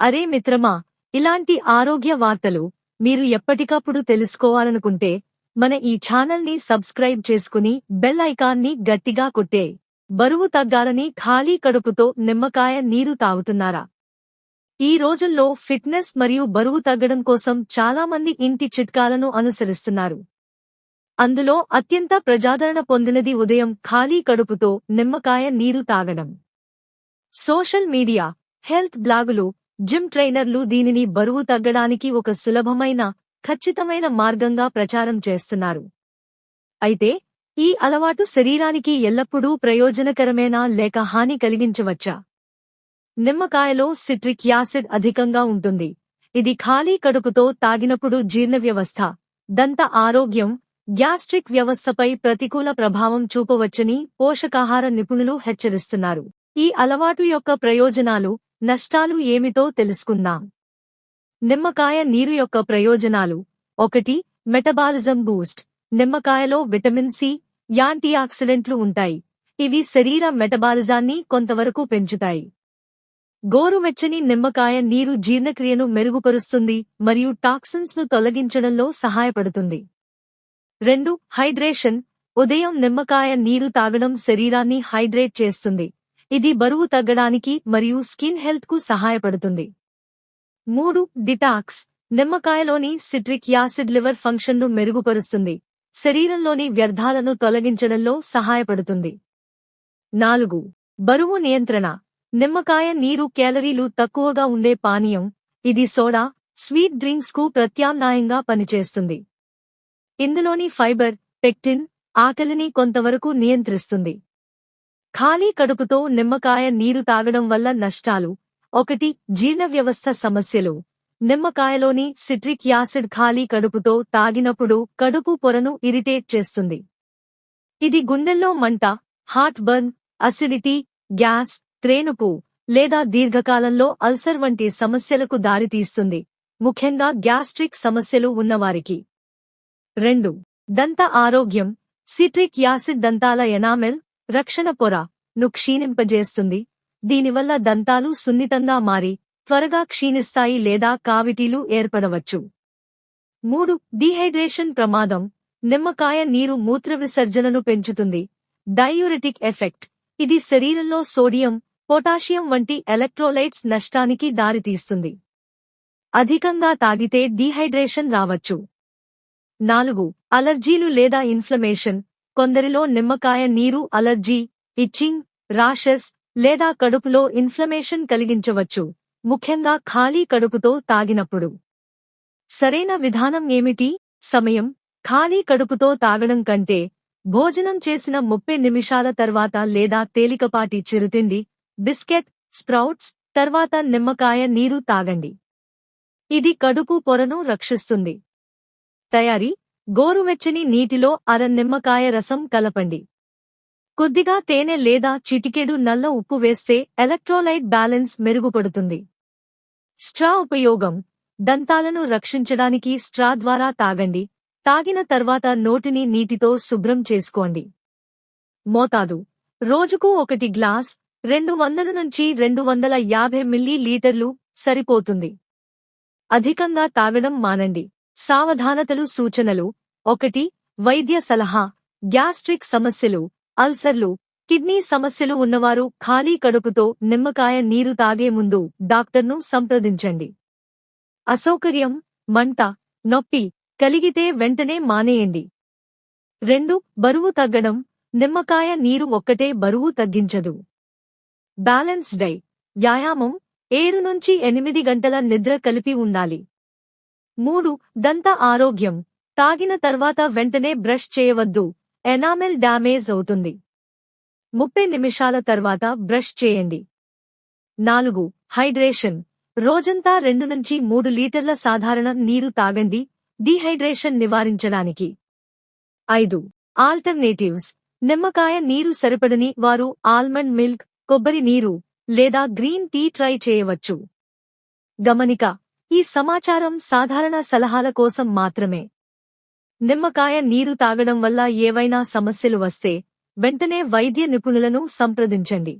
అరే మిత్రమా ఇలాంటి ఆరోగ్య వార్తలు మీరు ఎప్పటికప్పుడు తెలుసుకోవాలనుకుంటే మన ఈ ఛానల్ని సబ్స్క్రైబ్ చేసుకుని బెల్ ఐకాన్ని గట్టిగా కొట్టే బరువు తగ్గాలని ఖాళీ కడుపుతో నిమ్మకాయ నీరు తాగుతున్నారా? ఈ రోజుల్లో ఫిట్నెస్ మరియు బరువు తగ్గడం కోసం చాలామంది ఇంటి చిట్కాలను అనుసరిస్తున్నారు. అందులో అత్యంత ప్రజాదరణ పొందినది ఉదయం ఖాళీ కడుపుతో నిమ్మకాయ నీరు తాగడం. సోషల్ మీడియా హెల్త్ బ్లాగులు జిమ్ ట్రైనర్లు దీనిని బరువు తగ్గడానికి ఒక సులభమైన ఖచ్చితమైన మార్గంగా ప్రచారం చేస్తున్నారు. అయితే ఈ అలవాటు శరీరానికి ఎల్లప్పుడూ ప్రయోజనకరమేనా లేక హాని కలిగించవచ్చా? నిమ్మకాయలో సిట్రిక్ యాసిడ్ అధికంగా ఉంటుంది. ఇది ఖాళీ కడుపుతో తాగినప్పుడు జీర్ణ వ్యవస్థ దంత ఆరోగ్యం గ్యాస్ట్రిక్ వ్యవస్థపై ప్రతికూల ప్రభావం చూపవచ్చని పోషకాహార నిపుణులు హెచ్చరిస్తున్నారు. ఈ అలవాటు యొక్క ప్రయోజనాలు నష్టాలు ఏమిటో తెలుసుకుందాం. నిమ్మకాయ నీరు యొక్క ప్రయోజనాలు. ఒకటి మెటబాలిజం బూస్ట్. నిమ్మకాయలో విటమిన్ సి యాంటీఆక్సిడెంట్లు ఉంటాయి. ఇవి శరీర మెటబాలిజాన్ని కొంతవరకు పెంచుతాయి. గోరువెచ్చని నిమ్మకాయ నీరు జీర్ణక్రియను మెరుగుపరుస్తుంది మరియు టాక్సిన్స్ను తొలగించడంలో సహాయపడుతుంది. రెండు హైడ్రేషన్. ఉదయం నిమ్మకాయ నీరు తాగడం శరీరాన్ని హైడ్రేట్ చేస్తుంది. ఇది బరువు తగ్గడానికి మరియు స్కిన్ హెల్త్కు సహాయపడుతుంది. మూడు డిటాక్స్. నిమ్మకాయలోని సిట్రిక్ యాసిడ్ లివర్ ఫంక్షన్ను మెరుగుపరుస్తుంది. శరీరంలోని వ్యర్థాలను తొలగించడంలో సహాయపడుతుంది. నాలుగు బరువు నియంత్రణ. నిమ్మకాయ నీరు క్యాలరీలు తక్కువగా ఉండే పానీయం ఇది సోడా స్వీట్ డ్రింక్స్కు ప్రత్యామ్నాయంగా పనిచేస్తుంది. ఇందులోని ఫైబర్ పెక్టిన్ ఆకలిని కొంతవరకు నియంత్రిస్తుంది. ఖాళీ కడుపుతో నిమ్మకాయ నీరు తాగడం వల్ల నష్టాలు. ఒకటి జీర్ణ వ్యవస్థ సమస్యలు. నిమ్మకాయలోని సిట్రిక్ యాసిడ్ ఖాళీ కడుపుతో తాగినప్పుడు కడుపు పొరను ఇరిటేట్ చేస్తుంది. ఇది గుండెల్లో మంట హార్ట్ బర్న్ అసిడిటీ గ్యాస్ త్రేనుకు లేదా దీర్ఘకాలంలో అల్సర్ వంటి సమస్యలకు దారితీస్తుంది. ముఖ్యంగా గ్యాస్ట్రిక్ సమస్యలు ఉన్నవారికి. రెండు దంత ఆరోగ్యం. సిట్రిక్ యాసిడ్ దంతాల ఎనామెల్ రక్షణ పొర ను క్షీణింపజేస్తుంది. దీనివల్ల దంతాలు సున్నితంగా మారి త్వరగా క్షీణిస్తాయి లేదా కావిటీలు ఏర్పడవచ్చు. మూడు డీహైడ్రేషన్ ప్రమాదం నిమ్మకాయ నీరు మూత్ర విసర్జనను పెంచుతుంది. డయూరిటిక్ ఎఫెక్ట్ ఇది శరీరంలో సోడియం పొటాషియం వంటి ఎలక్ట్రోలైట్స్ నష్టానికి దారితీస్తుంది. అధికంగా తాగితే డీహైడ్రేషన్ రావచ్చు. నాలుగు అలర్జీలు లేదా ఇన్ఫ్లమేషన్ కొందరిలో నిమ్మకాయ నీరు అలర్జీ ఇచ్చింగ్ రాషెస్ లేదా కడుపులో ఇన్ఫ్లమేషన్ కలిగించవచ్చు. ముఖ్యంగా ఖాళీ కడుపుతో తాగినప్పుడు. సరైన విధానం ఏమిటి? సమయం. ఖాళీ కడుపుతో తాగడం కంటే భోజనం చేసిన ముప్పై నిమిషాల తర్వాత లేదా తేలికపాటి చిరుతిండి బిస్కెట్ స్ప్రౌట్స్ తర్వాత నిమ్మకాయ నీరు తాగండి. ఇది కడుపు పొరను రక్షిస్తుంది. తయారీ. గోరువెచ్చని నీటిలో అర నిమ్మకాయ రసం కలపండి. కొద్దిగా తేనె లేదా చిటికెడు నల్ల ఉప్పు వేస్తే ఎలక్ట్రోలైట్ బ్యాలెన్స్ మెరుగుపడుతుంది. స్ట్రా ఉపయోగం. దంతాలను రక్షించడానికి స్ట్రా ద్వారా తాగండి. తాగిన తర్వాత నోటిని నీటితో శుభ్రం చేసుకోండి. మోతాదు. రోజుకు ఒకటి గ్లాస్ రెండు వందల నుంచి రెండు వందల యాభై మిల్లీ లీటర్లు సరిపోతుంది. అధికంగా తాగడం మానండి. సావధానతలు సూచనలు. ఒకటి వైద్య సలహా. గ్యాస్ట్రిక్ సమస్యలు. అల్సర్లు. కిడ్నీ సమస్యలు ఉన్నవారు ఖాళీ కడుపుతో నిమ్మకాయ నీరు తాగే ముందు డాక్టర్ను సంప్రదించండి. అసౌకర్యం. మంట. నొప్పి. కలిగితే వెంటనే మానేయండి. రెండు బరువు తగ్గడం. నిమ్మకాయ నీరు ఒక్కటే బరువు తగ్గించదు. Balance diet. వ్యాయామం. ఏడు నుంచి ఎనిమిది గంటల నిద్ర కలిపి ఉండాలి. మూడు దంత ఆరోగ్యం. తాగిన తర్వాత వెంటనే బ్రష్ చేయవద్దు. ఎనామెల్ డ్యామేజ్ అవుతుంది. ముప్పై నిమిషాల తర్వాత బ్రష్ చేయండి. నాలుగు హైడ్రేషన్. రోజంతా రెండు నుంచి మూడు లీటర్ల సాధారణ నీరు తాగండి. డీహైడ్రేషన్ నివారించడానికి. ఐదు ఆల్టర్నేటివ్స్. నిమ్మకాయ నీరు సరిపడని వారు ఆల్మండ్ మిల్క్ కొబ్బరి నీరు లేదా గ్రీన్ టీ ట్రై చేయవచ్చు. గమనిక ఈ సమాచారం సాధారణ సలహాల కోసం మాత్రమే. నిమ్మకాయ నీరు తాగడం వల్ల ఏవైనా సమస్యలు వస్తే వెంటనే వైద్య నిపుణులను సంప్రదించండి.